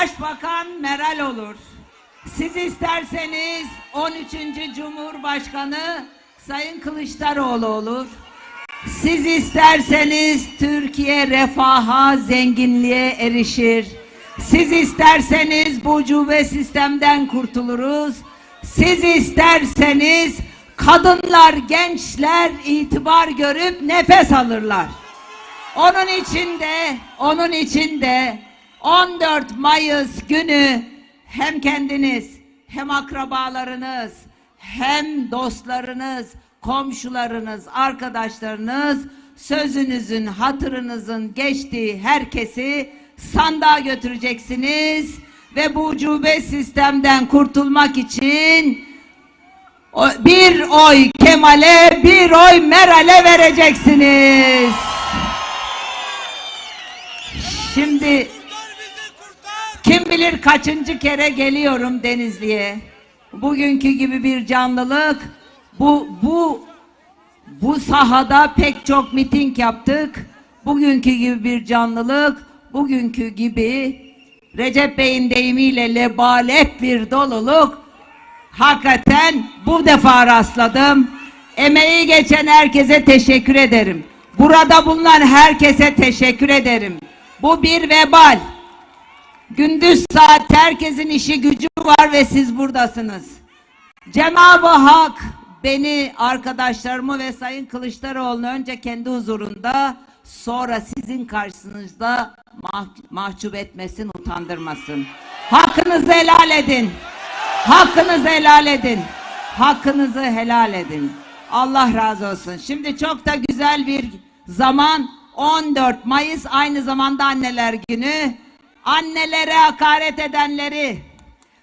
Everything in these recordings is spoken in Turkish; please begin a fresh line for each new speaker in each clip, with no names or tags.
Başbakan Meral olur. Siz isterseniz 13. Cumhurbaşkanı Sayın Kılıçdaroğlu olur. Siz isterseniz Türkiye refaha, zenginliğe erişir. Siz isterseniz bu cube sistemden kurtuluruz. Siz isterseniz kadınlar, gençler itibar görüp nefes alırlar. Onun için de, onun için de 14 Mayıs günü hem kendiniz, hem akrabalarınız, hem dostlarınız, komşularınız, arkadaşlarınız sözünüzün, hatırınızın geçtiği herkesi sandığa götüreceksiniz ve bu ucube sistemden kurtulmak için bir oy Kemal'e, bir oy Meral'e vereceksiniz. Şimdi kim bilir kaçıncı kere geliyorum Denizli'ye. Bugünkü gibi bir canlılık. Bu bu bu sahada pek çok miting yaptık. Bugünkü gibi bir canlılık, bugünkü gibi Recep Bey'in deyimiyle lebalep bir doluluk hakikaten bu defa rastladım. Emeği geçen herkese teşekkür ederim. Burada bulunan herkese teşekkür ederim. Bu bir vebal. Gündüz saat herkesin işi gücü var ve siz buradasınız. Cenab-ı Hak beni, arkadaşlarımı ve Sayın Kılıçdaroğlu'nu önce kendi huzurunda sonra sizin karşınızda mah- mahcup etmesin, utandırmasın. Hakkınızı helal edin. Hakkınızı helal edin. Hakkınızı helal edin. Allah razı olsun. Şimdi çok da güzel bir zaman 14 Mayıs aynı zamanda anneler günü. Annelere hakaret edenleri,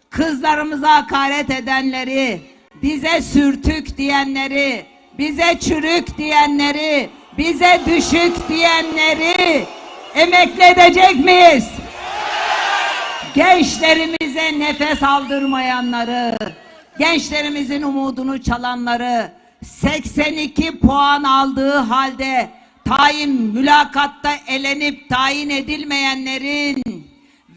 kızlarımıza hakaret edenleri, bize sürtük diyenleri, bize çürük diyenleri, bize düşük diyenleri emekli edecek miyiz? Gençlerimize nefes aldırmayanları, gençlerimizin umudunu çalanları, 82 puan aldığı halde tayin mülakatta elenip tayin edilmeyenlerin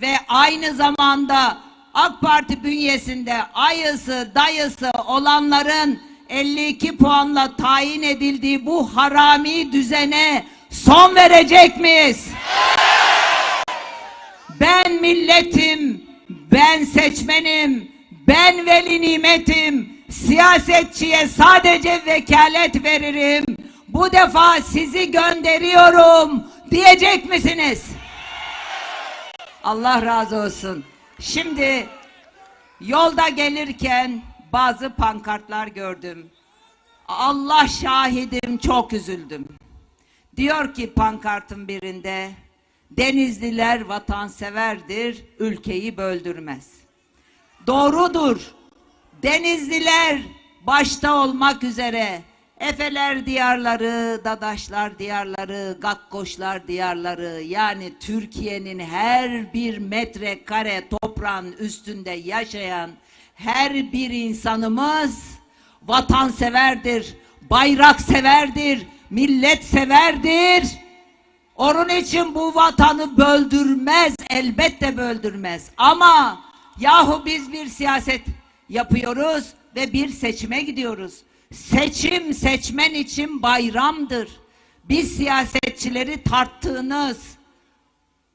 ve aynı zamanda AK Parti bünyesinde ayısı dayısı olanların 52 puanla tayin edildiği bu harami düzene son verecek miyiz? Ben milletim, ben seçmenim, ben veli nimetim. Siyasetçiye sadece vekalet veririm. Bu defa sizi gönderiyorum diyecek misiniz? Allah razı olsun. Şimdi yolda gelirken bazı pankartlar gördüm. Allah şahidim çok üzüldüm. Diyor ki pankartın birinde Denizliler vatanseverdir, ülkeyi böldürmez. Doğrudur. Denizliler başta olmak üzere Efeler diyarları, Dadaşlar diyarları, Gakkoşlar diyarları yani Türkiye'nin her bir metrekare toprağın üstünde yaşayan her bir insanımız vatanseverdir, bayrakseverdir, milletseverdir. Onun için bu vatanı böldürmez, elbette böldürmez. Ama yahu biz bir siyaset yapıyoruz ve bir seçime gidiyoruz. Seçim seçmen için bayramdır. Biz siyasetçileri tarttığınız,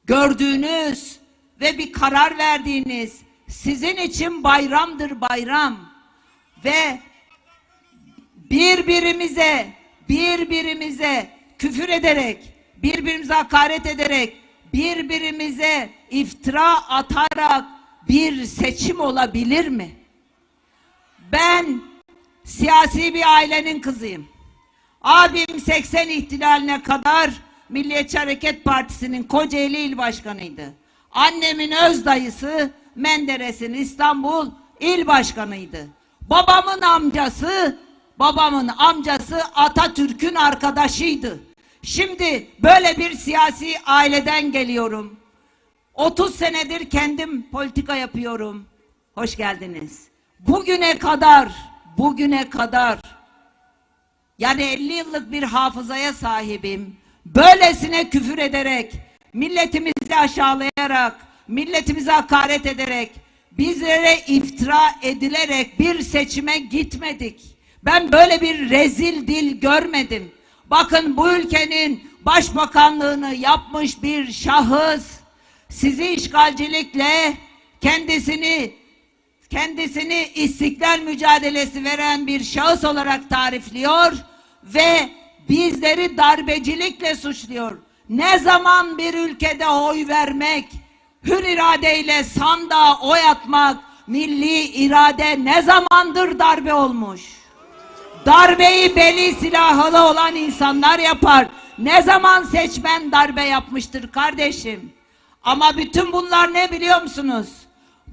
gördüğünüz ve bir karar verdiğiniz sizin için bayramdır bayram. Ve birbirimize birbirimize küfür ederek, birbirimize hakaret ederek, birbirimize iftira atarak bir seçim olabilir mi? Ben siyasi bir ailenin kızıyım. Abim 80 ihtilaline kadar Milliyetçi Hareket Partisi'nin Kocaeli İl Başkanıydı. Annemin öz dayısı Menderes'in İstanbul İl Başkanıydı. Babamın amcası, babamın amcası Atatürk'ün arkadaşıydı. Şimdi böyle bir siyasi aileden geliyorum. 30 senedir kendim politika yapıyorum. Hoş geldiniz. Bugüne kadar, bugüne kadar Yani 50 yıllık bir hafızaya sahibim. Böylesine küfür ederek, milletimizi aşağılayarak, milletimize hakaret ederek, bizlere iftira edilerek bir seçime gitmedik. Ben böyle bir rezil dil görmedim. Bakın bu ülkenin başbakanlığını yapmış bir şahıs sizi işgalcilikle kendisini kendisini istiklal mücadelesi veren bir şahıs olarak tarifliyor ve bizleri darbecilikle suçluyor. Ne zaman bir ülkede oy vermek, hür iradeyle sandığa oy atmak, milli irade ne zamandır darbe olmuş? Darbeyi beli silahlı olan insanlar yapar. Ne zaman seçmen darbe yapmıştır kardeşim? Ama bütün bunlar ne biliyor musunuz?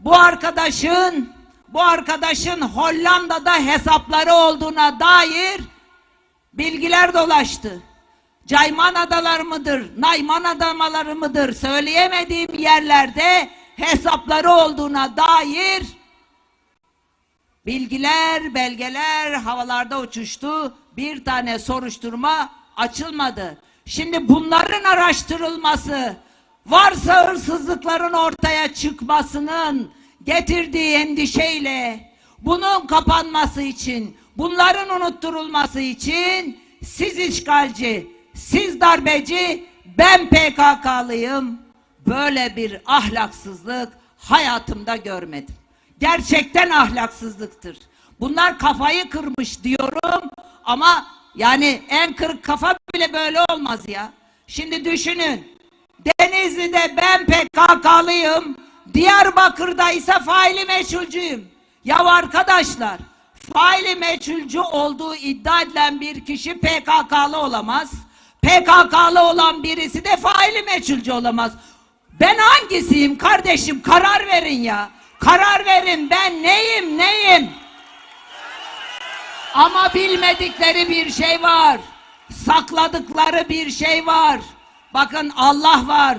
Bu arkadaşın bu arkadaşın Hollanda'da hesapları olduğuna dair bilgiler dolaştı. Cayman adaları mıdır, Nayman adamaları mıdır söyleyemediğim yerlerde hesapları olduğuna dair Bilgiler, belgeler havalarda uçuştu. Bir tane soruşturma açılmadı. Şimdi bunların araştırılması, varsa hırsızlıkların ortaya çıkmasının getirdiği endişeyle bunun kapanması için, bunların unutturulması için siz işgalci, siz darbeci, ben PKK'lıyım. Böyle bir ahlaksızlık hayatımda görmedim gerçekten ahlaksızlıktır. Bunlar kafayı kırmış diyorum ama yani en kırık kafa bile böyle olmaz ya. Şimdi düşünün. Denizli'de ben PKK'lıyım. Diyarbakır'da ise faili meçhulcuyum. Ya arkadaşlar faili meçhulcu olduğu iddia edilen bir kişi PKK'lı olamaz. PKK'lı olan birisi de faili meçhulcu olamaz. Ben hangisiyim kardeşim karar verin ya. Karar verin ben neyim neyim? Ama bilmedikleri bir şey var. Sakladıkları bir şey var. Bakın Allah var.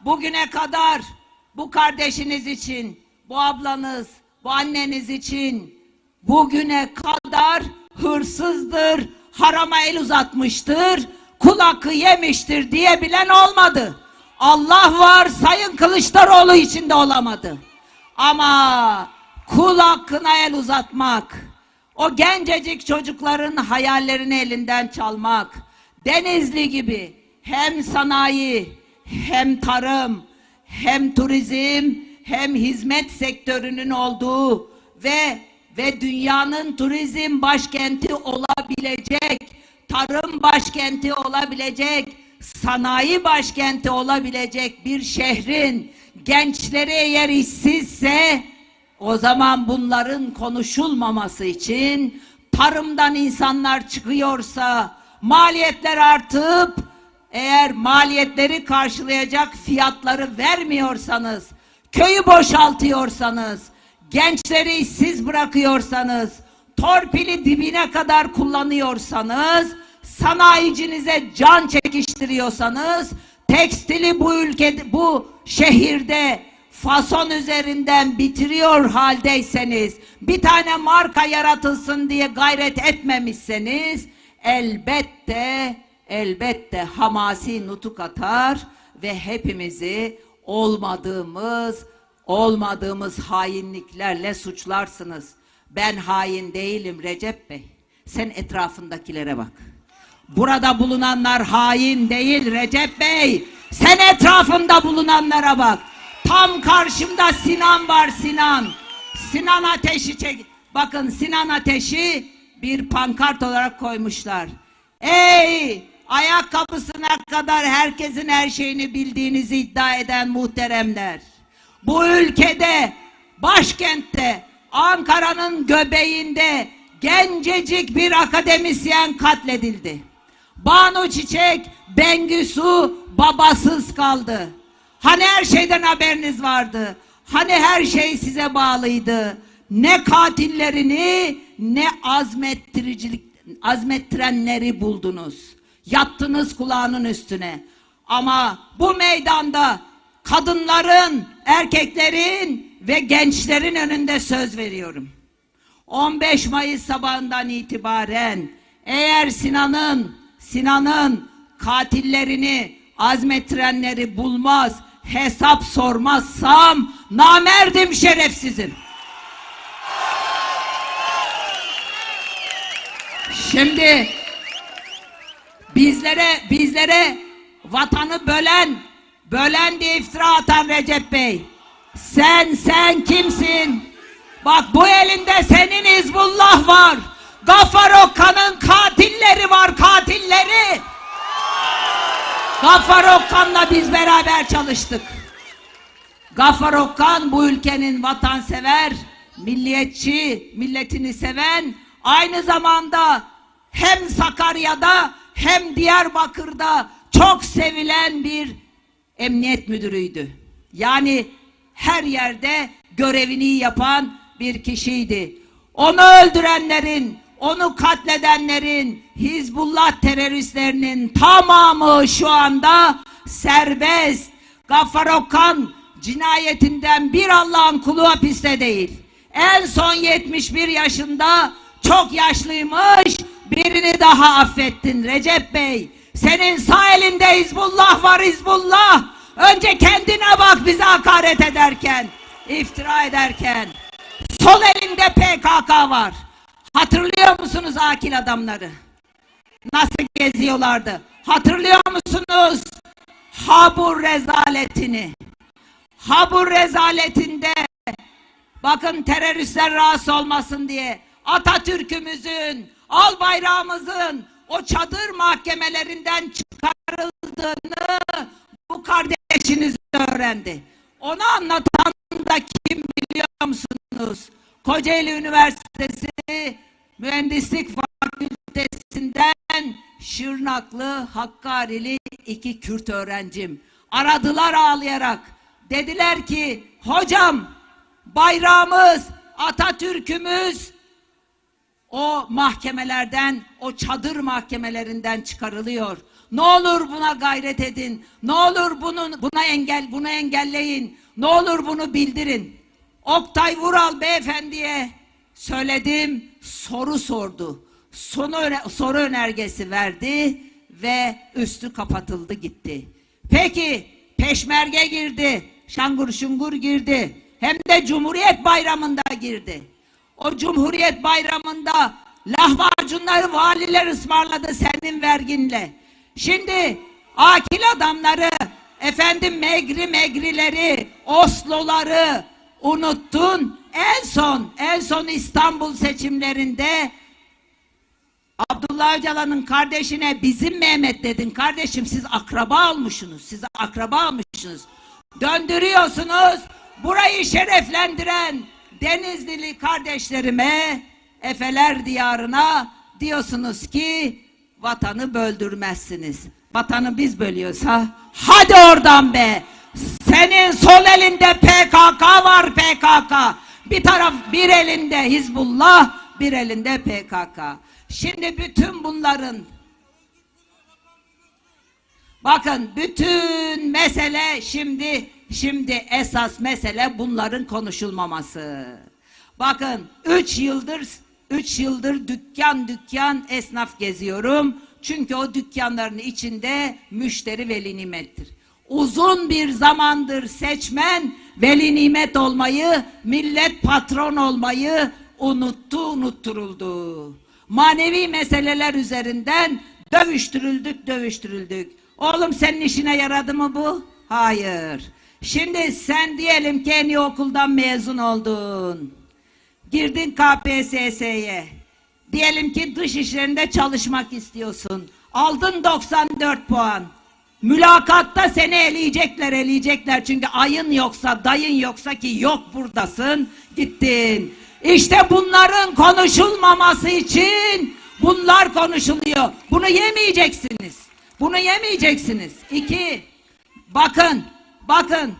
Bugüne kadar bu kardeşiniz için, bu ablanız, bu anneniz için bugüne kadar hırsızdır, harama el uzatmıştır, kul hakkı yemiştir diyebilen olmadı. Allah var Sayın Kılıçdaroğlu için de olamadı. Ama kul hakkına el uzatmak, o gencecik çocukların hayallerini elinden çalmak, Denizli gibi hem sanayi, hem tarım, hem turizm, hem hizmet sektörünün olduğu ve ve dünyanın turizm başkenti olabilecek, tarım başkenti olabilecek, sanayi başkenti olabilecek bir şehrin gençleri eğer işsizse o zaman bunların konuşulmaması için tarımdan insanlar çıkıyorsa maliyetler artıp eğer maliyetleri karşılayacak fiyatları vermiyorsanız köyü boşaltıyorsanız gençleri işsiz bırakıyorsanız torpili dibine kadar kullanıyorsanız sanayicinize can çekiştiriyorsanız tekstili bu ülkede bu şehirde fason üzerinden bitiriyor haldeyseniz bir tane marka yaratılsın diye gayret etmemişseniz elbette elbette hamasi nutuk atar ve hepimizi olmadığımız olmadığımız hainliklerle suçlarsınız. Ben hain değilim Recep Bey. Sen etrafındakilere bak. Burada bulunanlar hain değil Recep Bey. Sen etrafında bulunanlara bak. Tam karşımda Sinan var Sinan. Sinan Ateş'i çek. Bakın Sinan Ateş'i bir pankart olarak koymuşlar. Ey ayakkabısına kadar herkesin her şeyini bildiğinizi iddia eden muhteremler. Bu ülkede başkentte Ankara'nın göbeğinde gencecik bir akademisyen katledildi. Banu Çiçek, Bengüsu babasız kaldı. Hani her şeyden haberiniz vardı. Hani her şey size bağlıydı. Ne katillerini ne azmettiricilik azmettirenleri buldunuz. Yattınız kulağının üstüne. Ama bu meydanda kadınların, erkeklerin ve gençlerin önünde söz veriyorum. 15 Mayıs sabahından itibaren Eğer Sinan'ın Sinan'ın katillerini azmettirenleri bulmaz, hesap sormazsam namerdim şerefsizim. Şimdi bizlere bizlere vatanı bölen bölen diye iftira atan Recep Bey. Sen sen kimsin? Bak bu elinde senin Hizbullah var. Gaffar Okkan'ın katilleri var katilleri. Gaffar Okkan'la biz beraber çalıştık. Gaffar Okkan bu ülkenin vatansever, milliyetçi, milletini seven, aynı zamanda hem Sakarya'da hem Diyarbakır'da çok sevilen bir emniyet müdürüydü. Yani her yerde görevini yapan bir kişiydi. Onu öldürenlerin, onu katledenlerin, Hizbullah teröristlerinin tamamı şu anda serbest. Gaffar Okkan cinayetinden bir Allah'ın kulu hapiste değil. En son 71 yaşında çok yaşlıymış. Birini daha affettin Recep Bey. Senin sağ elinde Hizbullah var Hizbullah. Önce kendine bak bize hakaret ederken, iftira ederken. Sol elinde PKK var. Hatırlıyor musunuz akil adamları? Nasıl geziyorlardı? Hatırlıyor musunuz? Habur rezaletini. Habur rezaletinde bakın teröristler rahatsız olmasın diye Atatürk'ümüzün, al bayrağımızın o çadır mahkemelerinden çıkarıldığını bu kardeşiniz öğrendi. Onu anlatan da kim biliyor musunuz? Kocaeli Üniversitesi Mühendislik Fakültesinden Şırnaklı, Hakkari'li iki Kürt öğrencim. Aradılar ağlayarak. Dediler ki hocam bayrağımız, Atatürk'ümüz o mahkemelerden, o çadır mahkemelerinden çıkarılıyor. Ne olur buna gayret edin. Ne olur bunun buna engel bunu engelleyin. Ne olur bunu bildirin. Oktay Vural beyefendiye söyledim, soru sordu. Sonu soru önergesi verdi ve üstü kapatıldı gitti. Peki peşmerge girdi, şangur şungur girdi. Hem de Cumhuriyet Bayramı'nda girdi. O Cumhuriyet Bayramı'nda lahmacunları valiler ısmarladı senin verginle. Şimdi akil adamları, efendim megri megrileri, Oslo'ları unuttun. En son, en son İstanbul seçimlerinde Abdullah Öcalan'ın kardeşine bizim Mehmet dedin. Kardeşim siz akraba olmuşsunuz. Siz akraba olmuşsunuz. Döndürüyorsunuz. Burayı şereflendiren Denizlili kardeşlerime Efeler diyarına diyorsunuz ki vatanı böldürmezsiniz. Vatanı biz bölüyorsa hadi oradan be. Senin sol elinde PKK var PKK. Bir taraf bir elinde Hizbullah, bir elinde PKK. Şimdi bütün bunların Bakın bütün mesele şimdi şimdi esas mesele bunların konuşulmaması. Bakın 3 yıldır 3 yıldır dükkan dükkan esnaf geziyorum. Çünkü o dükkanların içinde müşteri veli nimettir. Uzun bir zamandır seçmen veli nimet olmayı, millet patron olmayı unuttu, unutturuldu. Manevi meseleler üzerinden dövüştürüldük, dövüştürüldük. Oğlum senin işine yaradı mı bu? Hayır. Şimdi sen diyelim ki en iyi okuldan mezun oldun. Girdin KPSS'ye. Diyelim ki dış işlerinde çalışmak istiyorsun. Aldın 94 puan. Mülakatta seni eleyecekler, eleyecekler. Çünkü ayın yoksa, dayın yoksa ki yok buradasın, gittin. İşte bunların konuşulmaması için bunlar konuşuluyor. Bunu yemeyeceksiniz. Bunu yemeyeceksiniz. İki, bakın, bakın.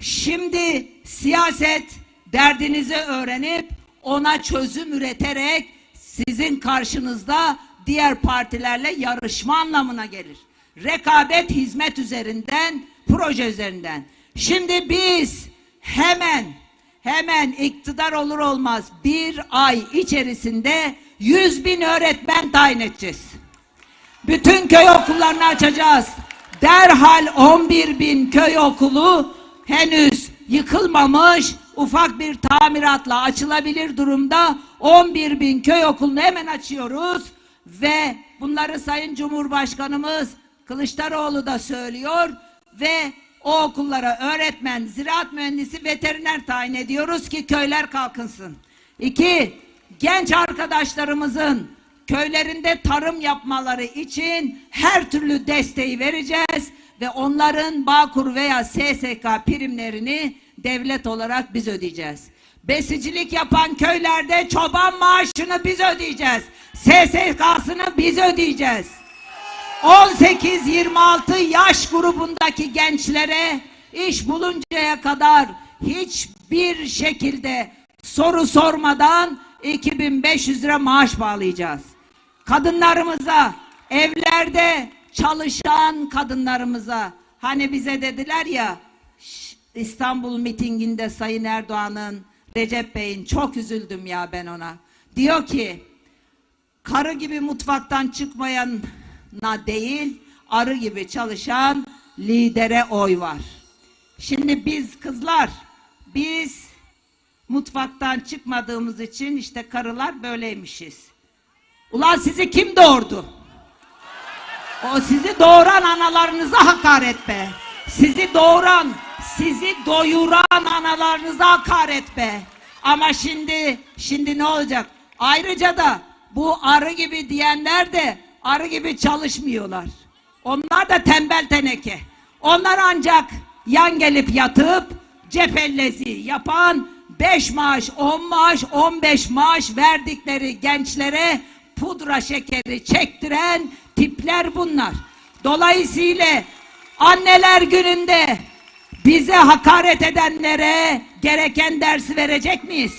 Şimdi siyaset derdinizi öğrenip ona çözüm üreterek sizin karşınızda diğer partilerle yarışma anlamına gelir. Rekabet hizmet üzerinden, proje üzerinden. Şimdi biz hemen hemen iktidar olur olmaz bir ay içerisinde 100 bin öğretmen tayin edeceğiz. Bütün köy okullarını açacağız. Derhal 11 bin köy okulu henüz yıkılmamış ufak bir tamiratla açılabilir durumda 11 bin köy okulunu hemen açıyoruz ve bunları Sayın Cumhurbaşkanımız Kılıçdaroğlu da söylüyor ve o okullara öğretmen, ziraat mühendisi, veteriner tayin ediyoruz ki köyler kalkınsın. İki, genç arkadaşlarımızın köylerinde tarım yapmaları için her türlü desteği vereceğiz ve onların Bağkur veya SSK primlerini devlet olarak biz ödeyeceğiz. Besicilik yapan köylerde çoban maaşını biz ödeyeceğiz. SSK'sını biz ödeyeceğiz. 18-26 yaş grubundaki gençlere iş buluncaya kadar hiçbir şekilde soru sormadan 2500 lira maaş bağlayacağız. Kadınlarımıza, evlerde çalışan kadınlarımıza hani bize dediler ya "Şş, İstanbul mitinginde Sayın Erdoğan'ın Recep Bey'in çok üzüldüm ya ben ona. Diyor ki karı gibi mutfaktan çıkmayana değil, arı gibi çalışan lidere oy var. Şimdi biz kızlar, biz mutfaktan çıkmadığımız için işte karılar böyleymişiz. Ulan sizi kim doğurdu? O sizi doğuran analarınıza hakaret be. Sizi doğuran, sizi doyuran analarınıza hakaret be. Ama şimdi, şimdi ne olacak? Ayrıca da bu arı gibi diyenler de arı gibi çalışmıyorlar. Onlar da tembel teneke. Onlar ancak yan gelip yatıp cepellezi yapan 5 maaş, 10 maaş, 15 maaş verdikleri gençlere pudra şekeri çektiren tipler bunlar. Dolayısıyla anneler gününde bize hakaret edenlere gereken dersi verecek miyiz?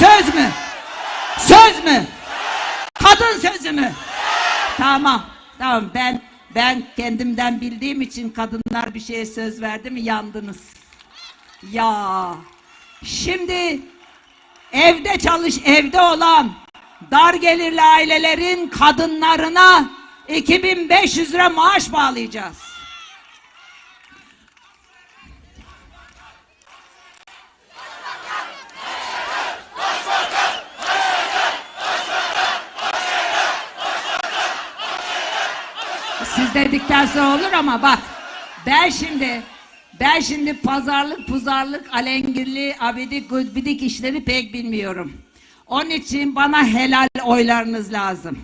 Söz mü? Söz mü? Kadın sözü mü? Tamam. Tamam ben ben kendimden bildiğim için kadınlar bir şeye söz verdi mi yandınız. Ya şimdi evde çalış evde olan dar gelirli ailelerin kadınlarına 2500 lira maaş bağlayacağız. Siz dedikten sonra olur ama bak ben şimdi ben şimdi pazarlık puzarlık alengirli abidik gudbidik işleri pek bilmiyorum. Onun için bana helal oylarınız lazım.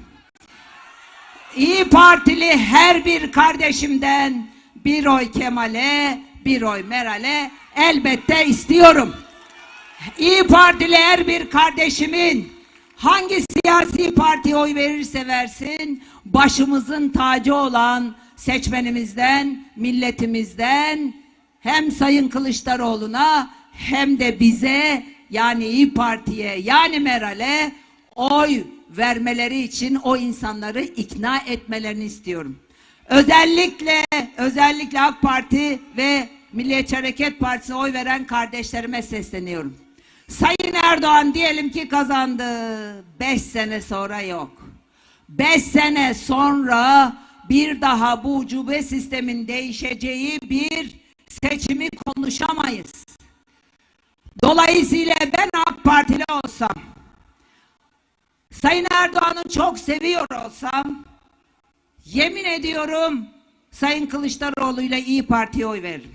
İyi Partili her bir kardeşimden bir oy Kemal'e, bir oy Meral'e elbette istiyorum. İyi Partili her bir kardeşimin hangi siyasi partiye oy verirse versin başımızın tacı olan seçmenimizden, milletimizden hem Sayın Kılıçdaroğlu'na hem de bize yani İyi Parti'ye yani Meral'e oy vermeleri için o insanları ikna etmelerini istiyorum. Özellikle özellikle AK Parti ve Milliyetçi Hareket Partisi'ne oy veren kardeşlerime sesleniyorum. Sayın Erdoğan diyelim ki kazandı. Beş sene sonra yok. Beş sene sonra bir daha bu ucube sistemin değişeceği bir seçimi konuşamayız. Dolayısıyla ben AK Partili olsam, Sayın Erdoğan'ı çok seviyor olsam, yemin ediyorum Sayın Kılıçdaroğlu ile İyi Parti'ye oy veririm.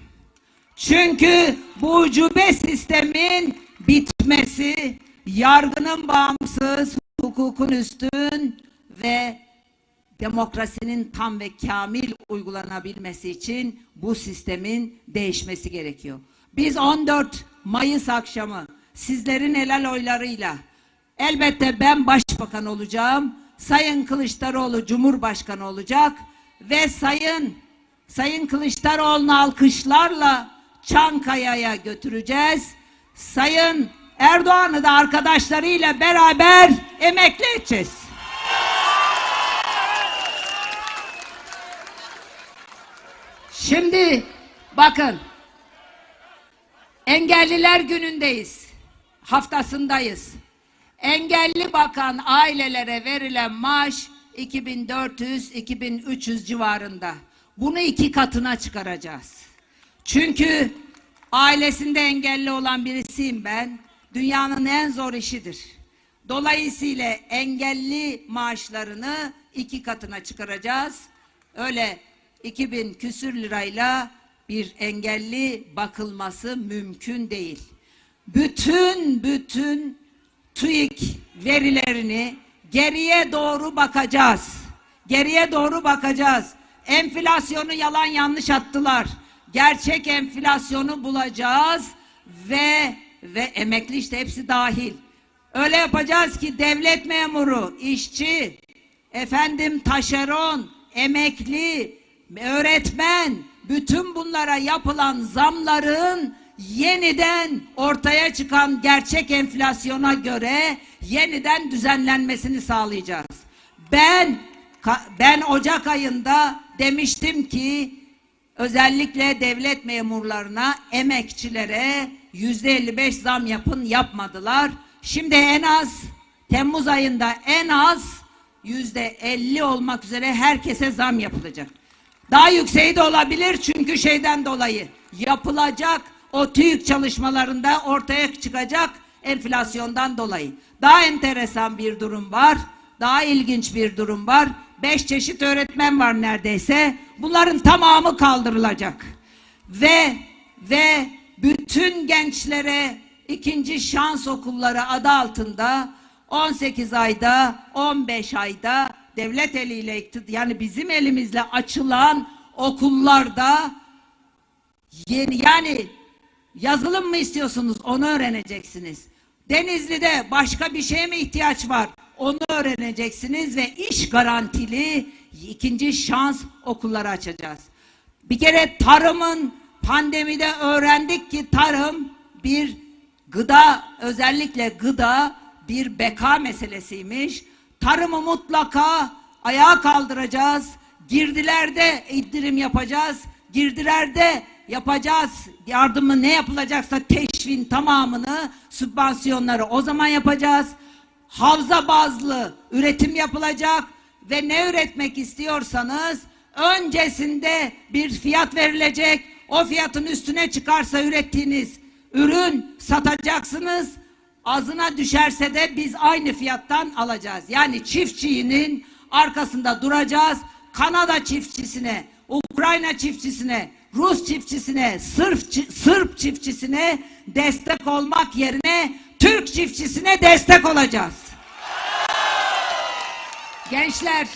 Çünkü bu ucube sistemin bitmesi, yargının bağımsız, hukukun üstün ve demokrasinin tam ve kamil uygulanabilmesi için bu sistemin değişmesi gerekiyor. Biz 14 Mayıs akşamı sizlerin helal oylarıyla elbette ben başbakan olacağım. Sayın Kılıçdaroğlu Cumhurbaşkanı olacak ve Sayın Sayın Kılıçdaroğlu'nu alkışlarla Çankaya'ya götüreceğiz. Sayın Erdoğan'ı da arkadaşlarıyla beraber emekli edeceğiz. Şimdi bakın engelliler günündeyiz. Haftasındayız. Engelli bakan ailelere verilen maaş 2400-2300 civarında. Bunu iki katına çıkaracağız. Çünkü ailesinde engelli olan birisiyim ben. Dünyanın en zor işidir. Dolayısıyla engelli maaşlarını iki katına çıkaracağız. Öyle 2000 küsür lirayla bir engelli bakılması mümkün değil. Bütün bütün TÜİK verilerini geriye doğru bakacağız. Geriye doğru bakacağız. Enflasyonu yalan yanlış attılar. Gerçek enflasyonu bulacağız ve ve emekli işte hepsi dahil. Öyle yapacağız ki devlet memuru, işçi, efendim taşeron, emekli, öğretmen, bütün bunlara yapılan zamların yeniden ortaya çıkan gerçek enflasyona göre yeniden düzenlenmesini sağlayacağız. Ben ben Ocak ayında demiştim ki özellikle devlet memurlarına, emekçilere yüzde 55 zam yapın yapmadılar. Şimdi en az Temmuz ayında en az yüzde 50 olmak üzere herkese zam yapılacak. Daha yükseği de olabilir çünkü şeyden dolayı yapılacak o TÜİK çalışmalarında ortaya çıkacak enflasyondan dolayı. Daha enteresan bir durum var. Daha ilginç bir durum var. Beş çeşit öğretmen var neredeyse. Bunların tamamı kaldırılacak. Ve ve bütün gençlere ikinci şans okulları adı altında 18 ayda 15 ayda devlet eliyle yani bizim elimizle açılan okullarda yeni yani yazılım mı istiyorsunuz onu öğreneceksiniz. Denizli'de başka bir şeye mi ihtiyaç var? Onu öğreneceksiniz ve iş garantili ikinci şans okulları açacağız. Bir kere tarımın pandemide öğrendik ki tarım bir gıda özellikle gıda bir beka meselesiymiş. Tarımı mutlaka ayağa kaldıracağız. Girdilerde indirim yapacağız. Girdilerde yapacağız. Yardımı ne yapılacaksa teşvin tamamını, sübvansiyonları o zaman yapacağız. Havza bazlı üretim yapılacak ve ne üretmek istiyorsanız öncesinde bir fiyat verilecek. O fiyatın üstüne çıkarsa ürettiğiniz ürün satacaksınız. Azına düşerse de biz aynı fiyattan alacağız. Yani çiftçinin arkasında duracağız. Kanada çiftçisine, Ukrayna çiftçisine, Rus çiftçisine, Sırp, Sırp çiftçisine destek olmak yerine Türk çiftçisine destek olacağız. Gençler,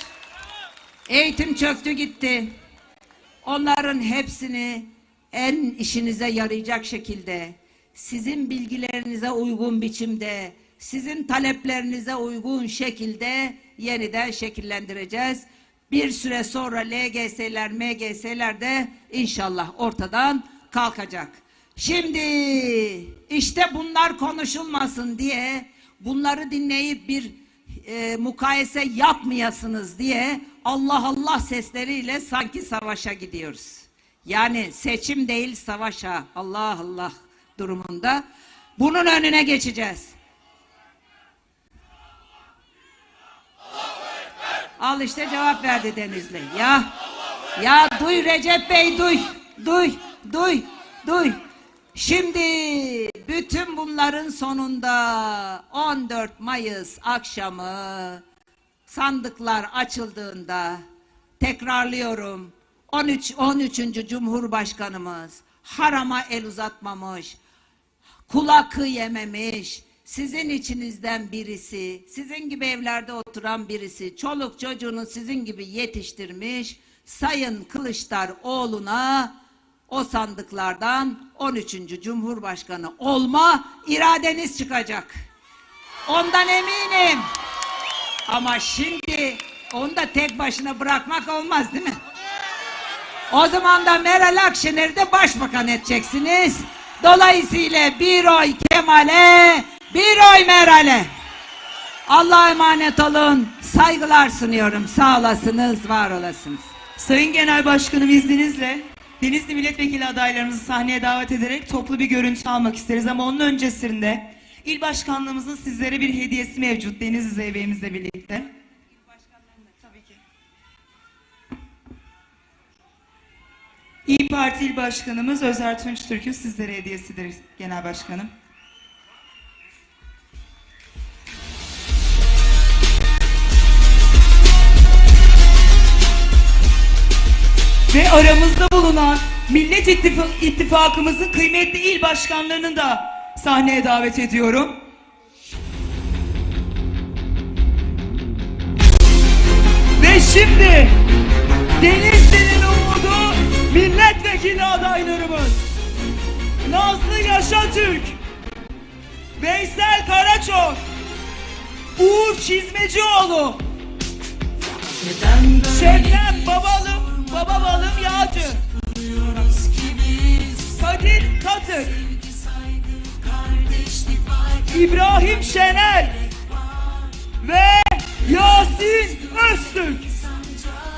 eğitim çöktü gitti. Onların hepsini en işinize yarayacak şekilde, sizin bilgilerinize uygun biçimde, sizin taleplerinize uygun şekilde yeniden şekillendireceğiz. Bir süre sonra LGS'ler, MGS'ler de inşallah ortadan kalkacak. Şimdi işte bunlar konuşulmasın diye bunları dinleyip bir e, mukayese yapmayasınız diye Allah Allah sesleriyle sanki savaşa gidiyoruz. Yani seçim değil savaşa Allah Allah durumunda. Bunun önüne geçeceğiz. Al işte cevap verdi Denizli. Ya ya duy Recep Bey duy. Duy. Duy. Duy. Şimdi bütün bunların sonunda 14 Mayıs akşamı sandıklar açıldığında tekrarlıyorum 13 13. Cumhurbaşkanımız harama el uzatmamış kulakı yememiş, sizin içinizden birisi, sizin gibi evlerde oturan birisi, çoluk çocuğunu sizin gibi yetiştirmiş, Sayın Kılıçdaroğlu'na o sandıklardan 13. Cumhurbaşkanı olma iradeniz çıkacak. Ondan eminim. Ama şimdi onu da tek başına bırakmak olmaz değil mi? O zaman da Meral Akşener'i de başbakan edeceksiniz. Dolayısıyla bir oy Kemal'e, bir oy Meral'e. Allah'a emanet olun. Saygılar sunuyorum. Sağ olasınız, var olasınız.
Sayın Genel Başkanım izninizle Denizli Milletvekili adaylarımızı sahneye davet ederek toplu bir görüntü almak isteriz ama onun öncesinde İl başkanlığımızın sizlere bir hediyesi mevcut Denizli Zeybeğimizle birlikte. İyi Parti İl Başkanımız Özer Tunç Türk'ün sizlere hediyesidir Genel Başkanım. Ve aramızda bulunan Millet İttifa- İttifakımızın kıymetli il başkanlarını da sahneye davet ediyorum.
Ve şimdi umudu milletvekili adaylarımız. Nazlı Yaşatürk, Veysel Karaçok, Uğur Çizmecioğlu, Şebnem Babalım, Bababalım Yağcı, Kadir Katık, İbrahim Şener. Ve Yasin Öztürk.